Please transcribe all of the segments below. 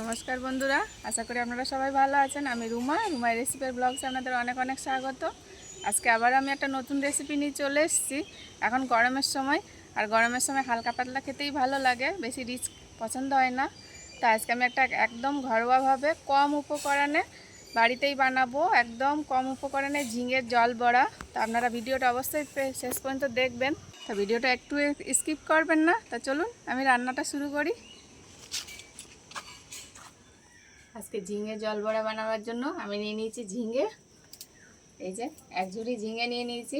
নমস্কার বন্ধুরা, আশা করি আপনারা সবাই ভালো আছেন। আমি রুমা, রুমাই রেসিপির ব্লগসে আপনাদের অনেক অনেক স্বাগত। আজকে আবার আমি একটা নতুন রেসিপি নিয়ে চলে এসেছি। এখন গরমের সময়, আর গরমের সময় হালকা পাতলা খেতেই ভালো লাগে, বেশি রিচ পছন্দ হয় না। তা আজকে আমি একটা একদম ঘরোয়াভাবে কম উপকরণে বাড়িতেই বানাবো, একদম কম উপকরণে ঝিঙের জল বড়া। তা আপনারা ভিডিওটা অবশ্যই শেষ পর্যন্ত দেখবেন। তা ভিডিওটা একটু স্কিপ করবেন না। তা চলুন, আমি রান্নাটা শুরু করি। আজকে ঝিঙে জল বড়া বানাবার জন্য আমি নিয়ে নিয়েছি ঝিঙে। এই যে, এক ঝুড়ি ঝিঙে নিয়ে নিয়েছি।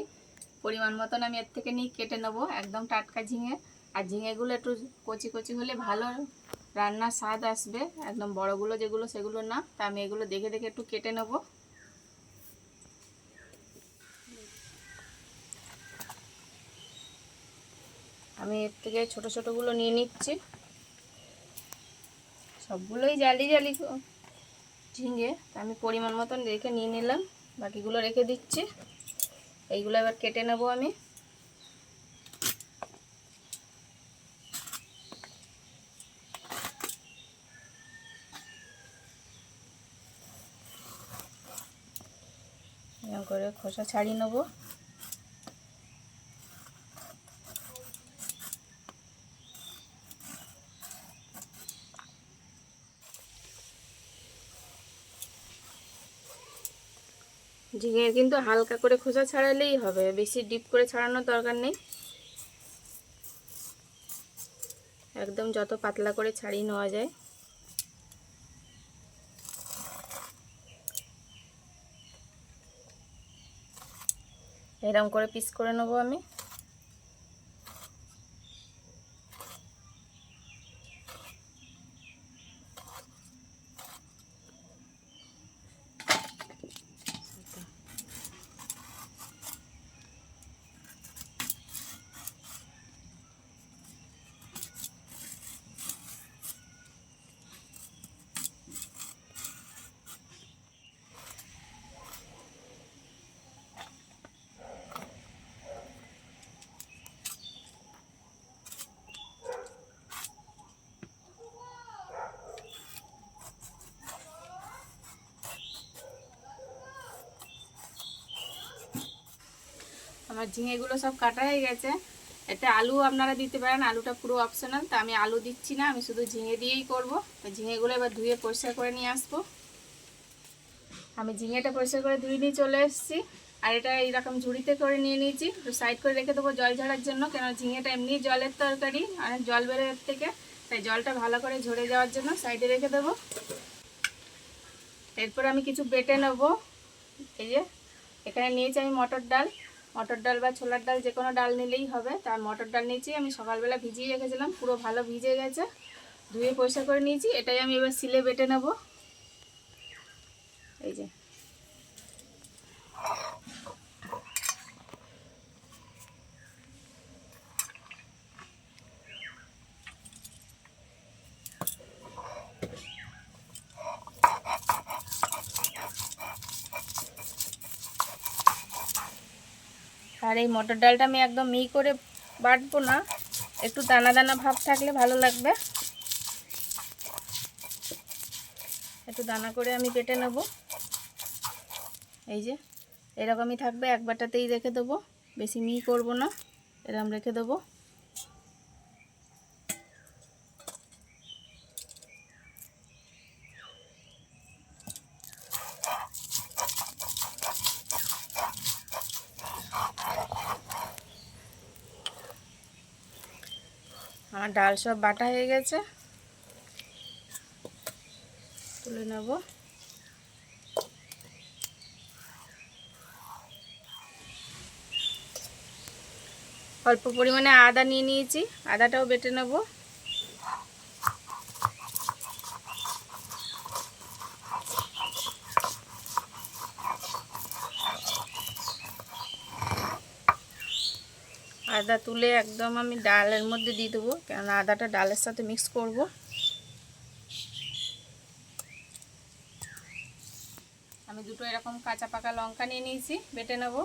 পরিমাণ মতন আমি এর থেকে নিয়ে কেটে নেব, একদম টাটকা ঝিঙে। আর ঝিঙেগুলো একটু কচি কচি হলে ভালো রান্নার স্বাদ আসবে। একদম বড়গুলো যেগুলো সেগুলো না, তা আমি এগুলো দেখে দেখে একটু কেটে নেব। আমি এর থেকে ছোট ছোটোগুলো নিয়ে নিচ্ছি। সবগুলোই জালি জালি ঝিঙে আমি পরিমাণ মতন রেখে নিয়ে নিলাম। বাকিগুলো রেখে দিচ্ছি। এইগুলো এবার কেটে নেব আমি। করে খোসা ছাড়িয়ে নেব। ঝিঙে কিন্তু হালকা করে খোসা ছাড়ালেই হবে, বেশি ডিপ করে ছাড়ানোর দরকার নেই। একদম যত পাতলা করে ছাড়িয়ে নেওয়া যায়। এরম করে পিস করে নেব আমি। আমার ঝিঙেগুলো সব কাটা হয়ে গেছে। এতে আলু আপনারা দিতে পারেন, আলুটা পুরো অপশনাল তা আমি আলু দিচ্ছি না, আমি শুধু ঝিঙে দিয়েই করব। তো ঝিঙেগুলো এবার ধুয়ে পরিষ্কার করে নিয়ে আসব। আমি ঝিঙেটা পরিষ্কার করে ধুয়ে নিয়ে চলে এসেছি। আর এটা এইরকম ঝুড়িতে করে নিয়ে নিয়েছি। একটু সাইড করে রেখে দেবো জল ঝরার জন্য কেন ঝিঙেটা এমনি জলের তরকারি, অনেক জল বেরোয় এর থেকে। তাই জলটা ভালো করে ঝরে যাওয়ার জন্য সাইডে রেখে দেবো। এরপর আমি কিছু বেটে নেব। এই যে, এখানে নিয়েছি আমি মটর ডাল। মটর ডাল বা ছোলার ডাল যে কোনো ডাল নিলেই হবে। তার মটর ডাল নিয়েছি আমি সকালবেলা ভিজিয়ে রেখেছিলাম, পুরো ভালো ভিজে গেছে। ধুয়ে পয়সা করে নিয়েছি, এটাই আমি এবার সিলে বেটে নেব। এই যে। আর এই মটর ডালটা আমি একদম মি করে বাটবো না। একটু দানা দানা ভাব থাকলে ভালো লাগবে। একটু দানা করে আমি কেটে নেব। এই যে, এরকমই থাকবে। এক বাটাতেই রেখে দেবো। বেশি মি করব না। এরকম রেখে দেবো। আমার ডাল সব বাটা হয়ে গেছে। তুলে নেব। অল্প পরিমাণে আদা নিয়ে নিয়েছি। আদাটাও বেটে নেব। আদা তুলে একদম আমি ডালের মধ্যে দিয়ে দেবো, কেননা আদাটা ডালের সাথে মিক্স করব। আমি দুটো এরকম কাঁচা পাকা লঙ্কা নিয়ে নিয়েছি, বেটে নেব।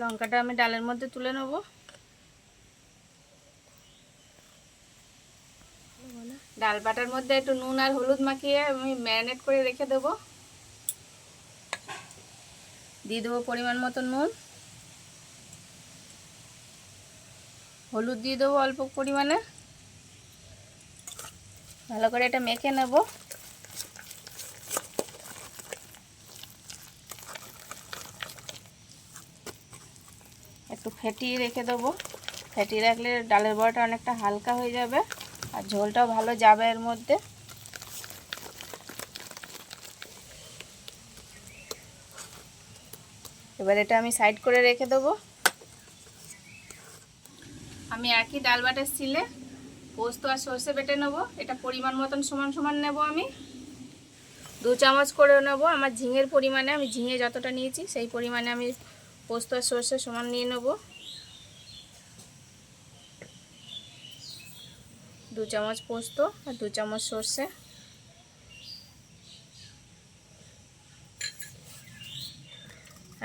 লঙ্কাটা আমি ডালের মধ্যে তুলে নেব। ডাল বাটার মধ্যে একটু নুন আর হলুদ মাখিয়ে আমি ম্যারিনেট করে রেখে দেবো। দিয়ে দেবো পরিমাণ মতো নুন। হলুদ দিয়ে দেবো অল্প পরিমাণে। ভালো করে এটা মেখে নেব। একটু ফেটিয়ে রেখে দেবো। ফেটিয়ে রাখলে ডালের বড়াটা অনেকটা হালকা হয়ে যাবে। আর ঝোলটাও ভালো যাবে এর মধ্যে। এবার এটা আমি সাইড করে রেখে দেবো। আমি একই ডাল বাটার সিলে পোস্ত আর সর্ষে বেটে নেব। এটা পরিমাণ মতন সমান সমান নেব আমি। দু চামচ করে নেব। আমার ঝিঙের পরিমাণে আমি ঝিঙে যতটা নিয়েছি সেই পরিমাণে আমি পোস্ত আর সর্ষে সমান নিয়ে নেব। দু চামচ পোস্ত আর দু চামচ সর্ষে।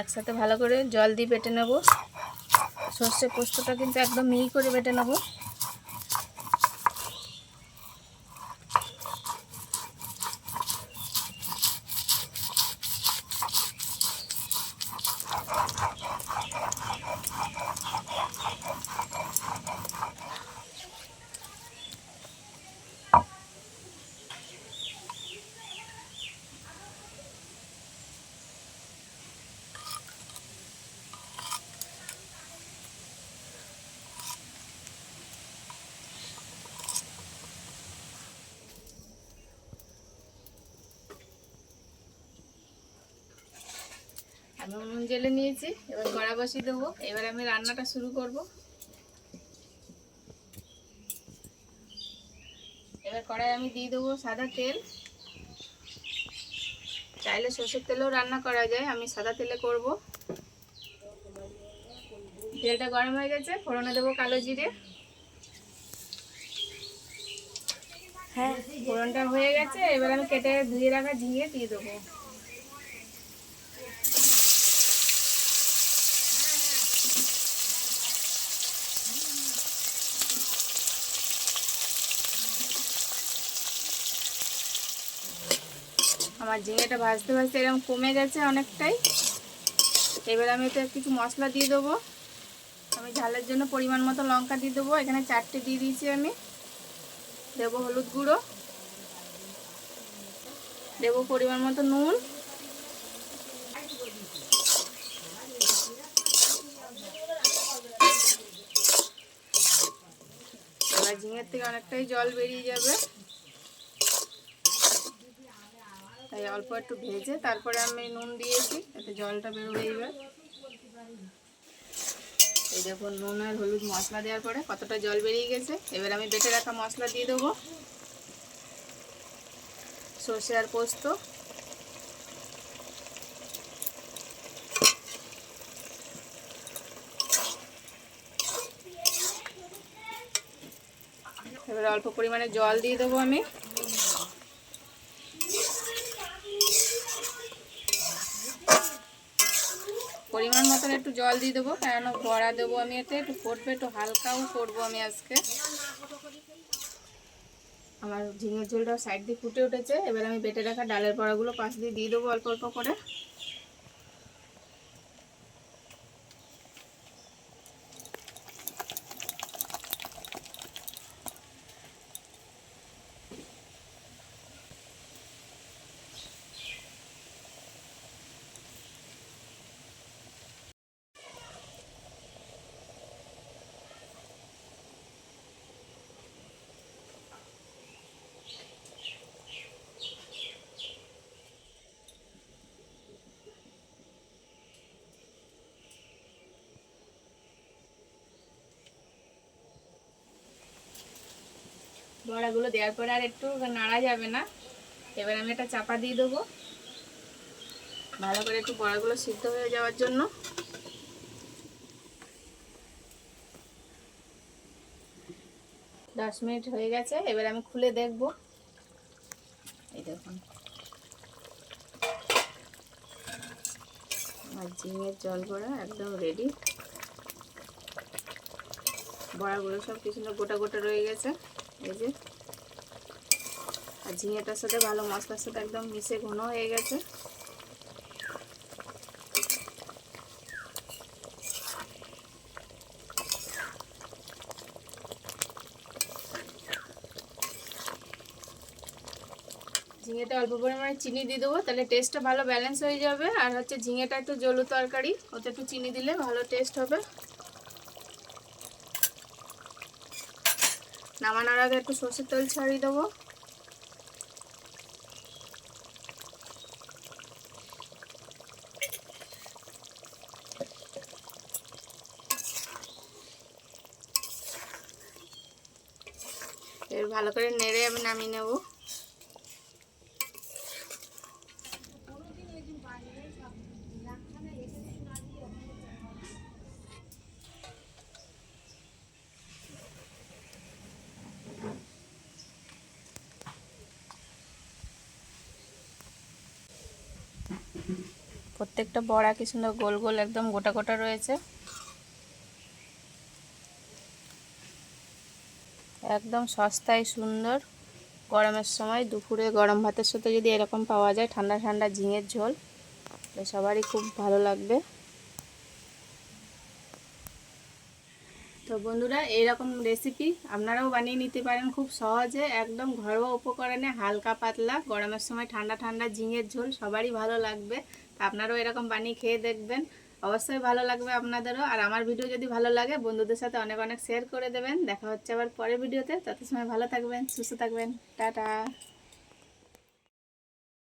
একসাথে ভালো করে জল দিয়ে বেটে নেব। সর্ষে পোস্তটা কিন্তু একদম মিহি করে বেটে নেব। আমি উনুন জেলে নিয়েছি, এবার কড়া বসিয়ে দেবো। এবার আমি রান্নাটা শুরু করব। এবার কড়াই আমি দিয়ে দেবো সাদা তেল। চাইলে সর্ষের তেলেও রান্না করা যায়, আমি সাদা তেলে করব। তেলটা গরম হয়ে গেছে, ফোড়নে দেবো কালো জিরে। হ্যাঁ ফোড়নটা হয়ে গেছে, এবার আমি কেটে ধুয়ে রাখা ঝিঙে দিয়ে দেবো। আমার ঝিঙেটা ভাজতে ভাজতে এরকম কমে গেছে অনেকটাই। এবার আমি এতে কিছু মশলা দিয়ে দেবো। আমি ঝালের জন্য পরিমাণ মতো লঙ্কা দিয়ে দেবো। এখানে চারটে দিয়ে দিয়েছি আমি। দেবো হলুদ গুঁড়ো। দেবো পরিমাণ মতো নুন। ঝিঙের থেকে অনেকটাই জল বেরিয়ে যাবে। তাই অল্প একটু ভেজে তারপরে আমি নুন দিয়েছি, এতে জলটা বেরোবে এবার এই দেখুন, নুন আর হলুদ মশলা দেওয়ার পরে কতটা জল বেরিয়ে গেছে। এবার আমি বেটে রাখা মশলা দিয়ে দেবো। সর্ষে আর পোস্ত। এবার অল্প পরিমাণে জল দিয়ে দেবো আমি। পরিমাণ মতন একটু জল দিয়ে দেবো কেন বড়া দেবো আমি এতে, একটু করব একটু হালকাও করব আমি আজকে। আমার ঝিঙের ঝোলটা সাইড দিয়ে ফুটে উঠেছে, এবার আমি বেটে রাখা ডালের বড়াগুলো পাশ দিয়ে দিয়ে দেবো অল্প অল্প করে। বড়াগুলো দেওয়ার পরে আর একটু নাড়া যাবে না। এবার আমি এটা চাপা দিয়ে দেবো। ভালো করে একটু বড়াগুলো সিদ্ধ হয়ে যাওয়ার জন্য। দশ মিনিট হয়ে গেছে, এবার আমি খুলে দেখব। এই দেখুন। আর ঝিঙের জল বড়া একদম রেডি বড়াগুলো সব কিছু গোটা গোটা রয়ে গেছে। এই যে। আর ঝিঙেটার সাথে ভালো মশলার সাথে একদম মিশে ঘন হয়ে গেছে। ঝিঙেতে অল্প পরিমাণে চিনি দিয়ে দেবো, তাহলে টেস্টটা ভালো ব্যালেন্স হয়ে যাবে। আর হচ্ছে ঝিঙেটা একটু জলু তরকারি ওতে একটু চিনি দিলে ভালো টেস্ট হবে। নামানোর আগে একটু সর্ষের তেল ছাড়িয়ে দেবো। ভালো করে নেড়ে আমি নামিয়ে নেব। প্রত্যেকটা বড়া কি সুন্দর গোল গোল একদম গোটা গোটা রয়েছে। একদম সস্তায় সুন্দর। গরমের সময় দুপুরে গরম ভাতের সাথে যদি এরকম পাওয়া যায় ঠান্ডা ঠান্ডা ঝিঙের ঝোল, তো সবারই খুব ভালো লাগবে। তো বন্ধুরা, এইরকম রেসিপি আপনারাও বানিয়ে নিতে পারেন খুব সহজে। একদম ঘরোয়া উপকরণে হালকা পাতলা, গরমের সময় ঠান্ডা ঠান্ডা ঝিঙের ঝোল সবারই ভালো লাগবে। আপনারাও এরকম বানিয়ে খেয়ে দেখবেন। অবশ্যই ভালো লাগবে আপনাদেরও। আর আমার ভিডিও যদি ভালো লাগে, বন্ধুদের সাথে অনেক অনেক শেয়ার করে দেবেন। দেখা হচ্ছে আবার পরের ভিডিওতে। তত সময় ভালো থাকবেন, সুস্থ থাকবেন। টাটা।